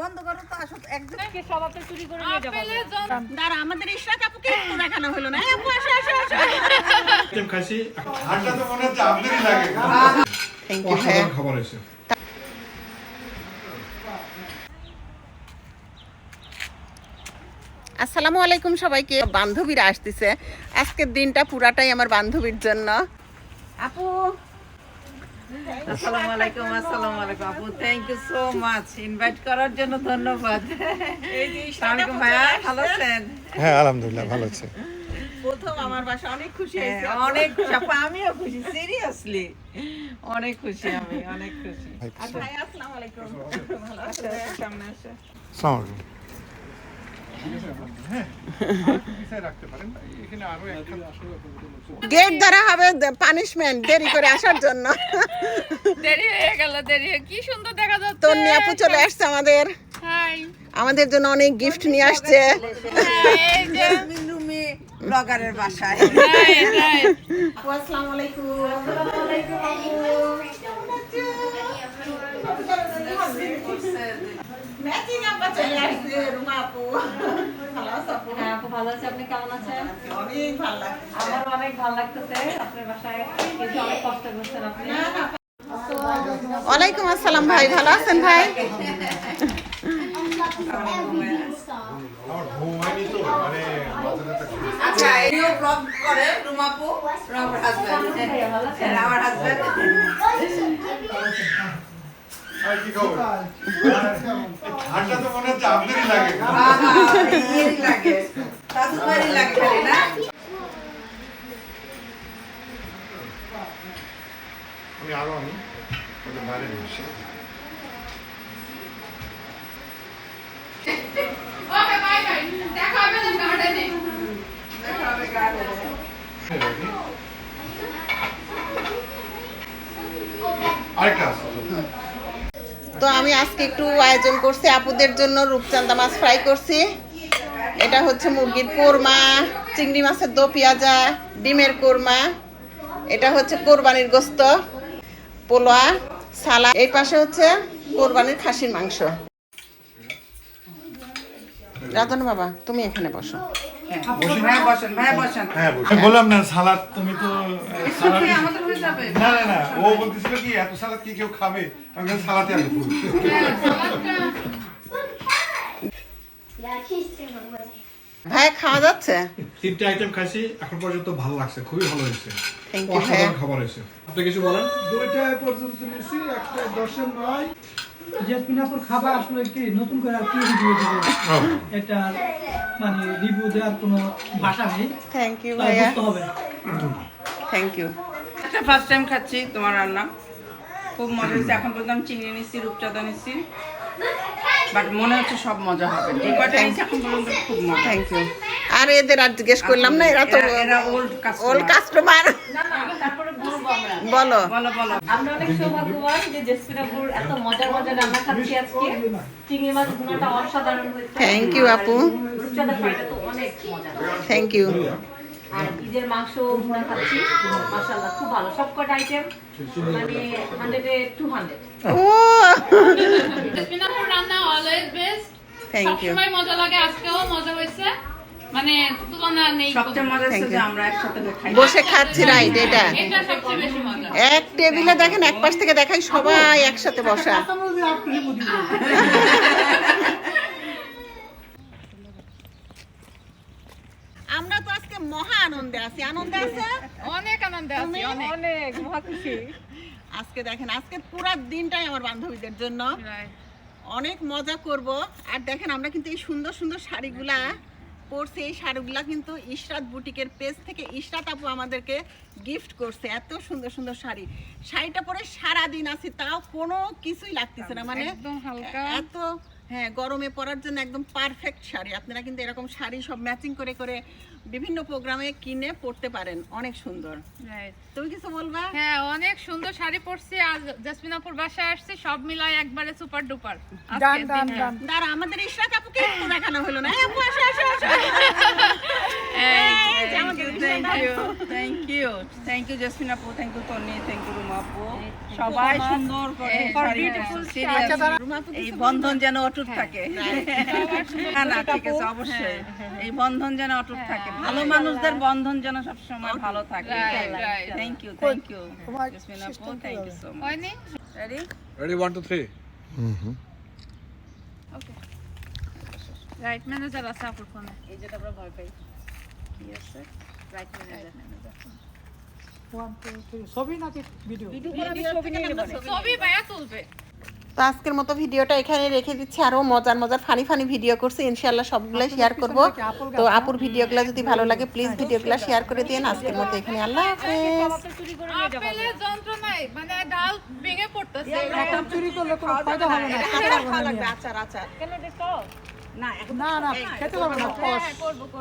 বন্ধ করো তো আসো চুরি করে নিয়ে যাব দাঁড়া আমাদের ইশরাক আপুকে একটু দেখানো হলো না। আপু আসো আসো আসো। হাটটা তো মনে হচ্ছে আপনারই লাগে। থ্যাংক ইউ খাবার আসসালামু আলাইকুম সবাইকে। বান্ধবীরা আসতেছে। আজকের দিনটা পুরাটাই আমার বান্ধবীর জন্য। আপু আসসালামু আলাইকুম আসসালামু আলাইকুম আপু। Thank you so much invite করার জন্য ধন্যবাদ। আসসালামু ভাইয়া ভালো আছেন? হ্যাঁ আলহামদুলিল্লাহ ভালো আছে। প্রথম আমার বাসা অনেক খুশি হয়েছে হ্যাঁ, অনেক খুশি। আপু আমিও খুশি সিরিয়াসলি অনেক খুশি আমি অনেক খুশি। আচ্ছা ভাই আসসালামু আলাইকুম। ভালো আছো আসো, সামনে আসো সালাম হ্যাঁ পিছায় রাখতে পারেন এখানে আরও একটা গেট ধরা হবে পানিশমেন্ট দেরি করে আসার জন্য। দেরি হয়ে গেল দেরি কি সুন্দর দেখা যাচ্ছে। তন্নি আপু চলে আসছে আমাদের। হাই আমাদের জন্য অনেক গিফট নিয়ে আসছে। এই যে রুমি ব্লগারের বাসায়। আসসালামু আলাইকুম ম্যাচিং আপা চলে আসছে রুমা আপু। ভালো আছো আপু? হ্যাঁ আপু ভালো আছে। আপনি কেমন আছেন? অনেক ভালো লাগছে। আমার অনেক ভালো লাগতেছে। আপনার বাসায় কিন্তু অনেক কষ্ট করছেন আপনি। ওয়ালাইকুম আসসালাম ভাই ভালো আছেন ভাই। আচ্ছা এও ব্লগ করে রুমাপু আমার হাজবেন্ড আমার হাজবেন্ড আমি আরও আমি ওদের বাইরে বসে। দেখা আরেকটা আছে। তো আমি আজকে একটু আয়োজন করছি, আপুদের জন্য রূপচান্দা মাছ ফ্রাই করছি। এটা হচ্ছে মুরগির কোরমা, চিংড়ি মাছের দো পেঁয়াজা, ডিমের কোরমা। এটা হচ্ছে কোরবানির গোস্ত, পোলোয়া সালা এই পাশে হচ্ছে কোরবানির খাসির মাংস। রাজন বাবা, তুমি এখানে বসো। ভাই বসেন। ভাই বসেন। বললাম না সালাদ তুমি তো সালাদ শুক্রিয়া আমাদের যাবে। না না না ও বলতেছিল কি এত সালাদ কি কেউ খাবে? আমি বললাম, সালাদে আগে ফুল Ja, kysste mig. ভাই খাওয়া যাচ্ছে? তিনটে আইটেম খাইছি এখন পর্যন্ত ভালো লাগছে খুবই ভালো হয়েছে। থ্যাংক ইউ অসাধারণ খাবার হয়েছে। আপনি কিছু বলেন? দুইটা পর্যন্ত নিয়েছি একটা দশের নয় জেসমিনাপুর খাবার আসলে কি নতুন করে আর কি রিভিউ দেবো? এটা মানে রিভিউ দেওয়ার কোনো ভাষা নেই। থ্যাংক ইউ ভাইয়া। বুঝতে হবে। থ্যাংক ইউ একটা ফার্স্ট টাইম খাচ্ছি তোমার রান্না। খুব মজা হয়েছে। এখন পর্যন্ত আমি চিংড়ি নিচ্ছি রূপচাঁদা নিচ্ছি। বাট মনে হচ্ছে সব মজা হবে। কয়টা নিচ্ছি এখন পর্যন্ত খুব মজা। থ্যাংক ইউ আর এদের আর জিজ্ঞেস করলাম না এরা তো ওল্ড কাস্টমার বলো। বলো বলো। আমরা অনেক সৌভাগ্যবান যে জেসমিনাপুর এত মজার মজার রান্না খাচ্ছি আজকে। চিংড়ি মাছ ভুনাটা অসাধারণ হয়েছে। Thank you, আপু। রূপচাঁদা ফ্রাইটা তো অনেক মজা থ্যাংক ইউ আর ঈদের মাংস ভুনা খাচ্ছি। মাশাআল্লাহ খুব ভালো। সব কটা আইটেম মানে হান্ড্রেডে টু হান্ড্রেড ও। জেসমিনাপুর রান্না অলওয়েজ বেস্ট থ্যাংক ইউ সবসময় মজা লাগে আজকেও মজা হয়েছে। মানে তুলনা নেই সবচেয়ে মজা হচ্ছে যে আমরা একসাথে খাই বসে খাচ্ছি রাইট এটা। এটা সবচেয়ে বেশি মজা। এক টেবিলে দেখেন এক পাশ থেকে দেখাই সবাই একসাথে বসা। আমরা তো আজকে মহা আনন্দে আছি। আনন্দে আছে? অনেক আনন্দে আছি অনেক। অনেক মহা খুশি। আজকে দেখেন আজকে পুরো দিনটাই আমার বান্ধবীদের জন্য। অনেক মজা করব। আর দেখেন আমরা কিন্তু এই সুন্দর সুন্দর শাড়িগুলা পরছি এই শাড়িগুলা কিন্তু ইশরাত বুটিকের পেজ থেকে ইশরাত আপু আমাদেরকে গিফট করছে। এত সুন্দর সুন্দর শাড়ি। শাড়িটা পরে সারাদিন আছে তাও কোনো কিছুই লাগতেছে না। মানে একদম হালকা। এত হ্যাঁ গরমে পরার জন্য একদম পারফেক্ট শাড়ি। আপনারা কিন্তু এরকম শাড়ি সব ম্যাচিং করে করে বিভিন্ন প্রোগ্রামে কিনে পরতে পারেন। অনেক সুন্দর। তুমি কিছু বলবা? হ্যাঁ অনেক সুন্দর শাড়ি পরছি। আজ জেসমিনাপুর বাসায় আসছে সব মিলাই একবারে সুপার ডুপার দাঁড়া আমাদের ইশরাত আপুকে একটু দেখানো হলো না? আপু আসো আসো আসো। Thank you thank you thank you thank আপু। Thank you Toni thank you সবাই সুন্দর করে। এই বন্ধন যেন অটুট থাকে। না না ঠিক আছে অবশ্যই। এই বন্ধন যেন অটুট থাকে। ভালো মানুষদের বন্ধন যেন সবসময় ভালো থাকে। Thank you thank you thank you so much হয়নি ready one, two, three. Right manager আছে আপুর ফোনে এই যেটা আমরা ভয় পাই। কি আছে right manager One, two, three. ছবি নাকি ভিডিও ছবি ভাইয়া তুলবে। তো আজকের মতো ভিডিওটা এখানে রেখে দিচ্ছি। আরও মজার মজার ফানি ফানি ভিডিও করছি। ইনশাল্লাহ সবগুলো শেয়ার করব। তো আপুর ভিডিওগুলো যদি ভালো লাগে প্লিজ ভিডিওগুলো শেয়ার করে দিন আজকের মতো এখানে আল্লাহ হাফেজ। মানে ডাল ভেঙে পড়তেছে। এখন চুরি করলে কোনো ফায়দা হবে না। না। আচার আচার। কেন এটা না না খেতে পারব না হ্যাঁ